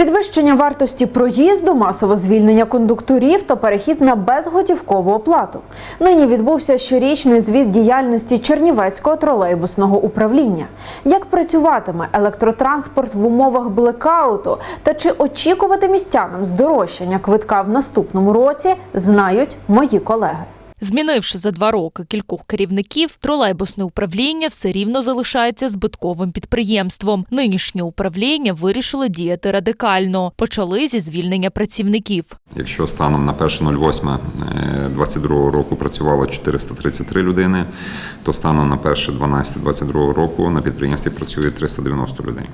Підвищення вартості проїзду, масове звільнення кондукторів та перехід на безготівкову оплату. Нині відбувся щорічний звіт діяльності Чернівецького тролейбусного управління. Як працюватиме електротранспорт в умовах блекауту та чи очікувати містянам здорожчання квитка в наступному році, знають мої колеги. Змінивши за два роки кількох керівників, тролейбусне управління все рівно залишається збитковим підприємством. Нинішнє управління вирішило діяти радикально. Почали зі звільнення працівників. Якщо станом на 1.08.22 року працювало 433 людини, то станом на 1.12.22 року на підприємстві працює 390 людей.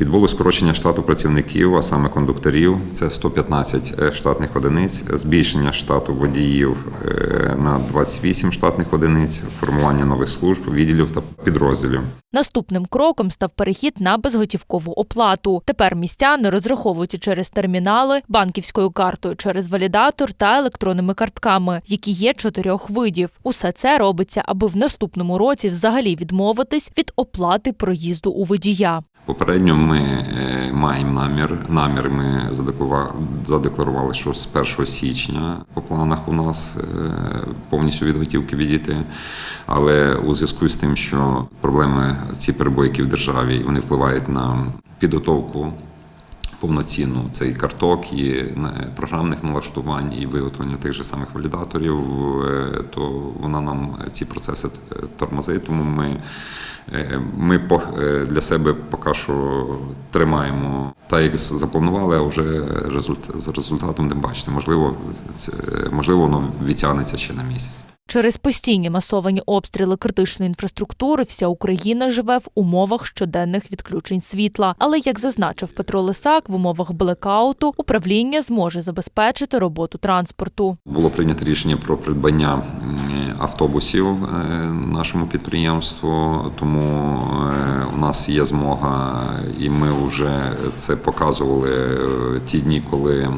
Відбулось скорочення штату працівників, а саме кондукторів, це 115 штатних одиниць, збільшення штату водіїв е, на 28 штатних одиниць, формування нових служб, відділів та підрозділів. Наступним кроком став перехід на безготівкову оплату. Тепер містяни розраховуються через термінали, банківською картою через валідатор та електронними картками, які є чотирьох видів. Усе це робиться, аби в наступному році взагалі відмовитись від оплати проїзду у водія. Попередньо ми е, маємо намір. Намір ми задекларували, що з 1 січня по планах у нас е, повністю від готівки відійти. Але у зв'язку з тим, що проблеми ці перебойки в державі вони впливають на підготовку повноцінну це і карток, і е, програмних налаштувань, і виготовлення тих же самих валідаторів, е, то вона нам ці процеси е, тормозить. Тому ми, е, ми е, для себе поки що тримаємо так, як запланували, а вже результат, з результатом не бачите. Можливо, можливо, воно відтягнеться ще на місяць. Через постійні масовані обстріли критичної інфраструктури вся Україна живе в умовах щоденних відключень світла. Але як зазначив Петро Лисак, в умовах блекауту управління зможе забезпечити роботу транспорту. Було прийнято рішення про придбання автобусів е, нашому підприємству, тому е, у нас є змога, і ми вже це показували е, ті дні, коли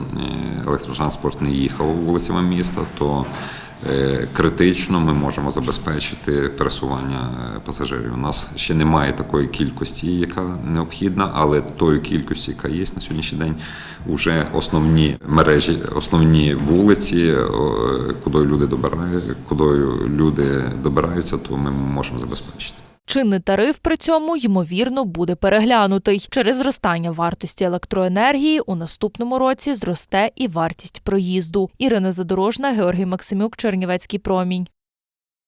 електротранспорт не їхав вулицями міста. то Критично ми можемо забезпечити пересування е, пасажирів. У нас ще немає такої кількості, яка необхідна, але тої кількості, яка є на сьогоднішній день, вже основні мережі, основні вулиці, е, куди люди добирають, куди люди добираються, то ми можемо забезпечити. Чинний тариф при цьому ймовірно буде переглянутий. Через зростання вартості електроенергії у наступному році зросте і вартість проїзду. Ірина Задорожна, Георгій Максимюк, Чернівецький промінь.